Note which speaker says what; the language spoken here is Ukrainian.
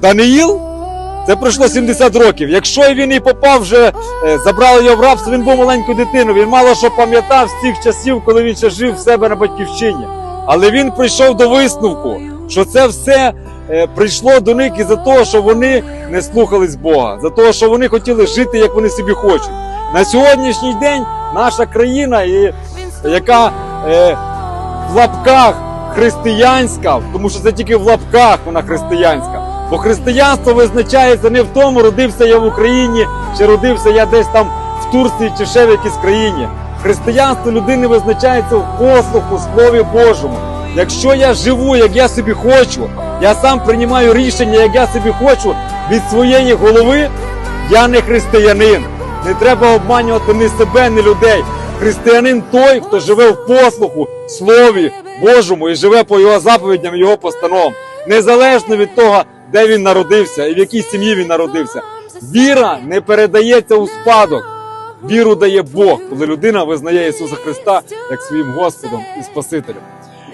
Speaker 1: Даниїл, це пройшло 70 років. Якщо він і попав вже, е, забрали його в рабство, він був маленькою дитиною. Він мало що пам'ятав з тих часів, коли він ще жив в себе на батьківщині. Але він прийшов до висновку, що це все е, прийшло до них із-за того, що вони не слухались Бога, за того, що вони хотіли жити, як вони собі хочуть. На сьогоднішній день наша країна, яка е, в лапках християнська, тому що це тільки в лапках вона християнська. Бо християнство визначається не в тому, родився я в Україні, чи родився я десь там в Турції чи ще в якійсь країні. Християнство людини визначається в послуху Слові Божому. Якщо я живу, як я собі хочу, я сам приймаю рішення, як я собі хочу від своєї голови, я не християнин. Не треба обманювати ні себе, ні людей. Християнин той, хто живе в послуху, Слові Божому і живе по його заповідям, його постановам. Незалежно від того, де він народився і в якій сім'ї він народився. Віра не передається у спадок. Віру дає Бог, коли людина визнає Ісуса Христа як своїм Господом і Спасителем.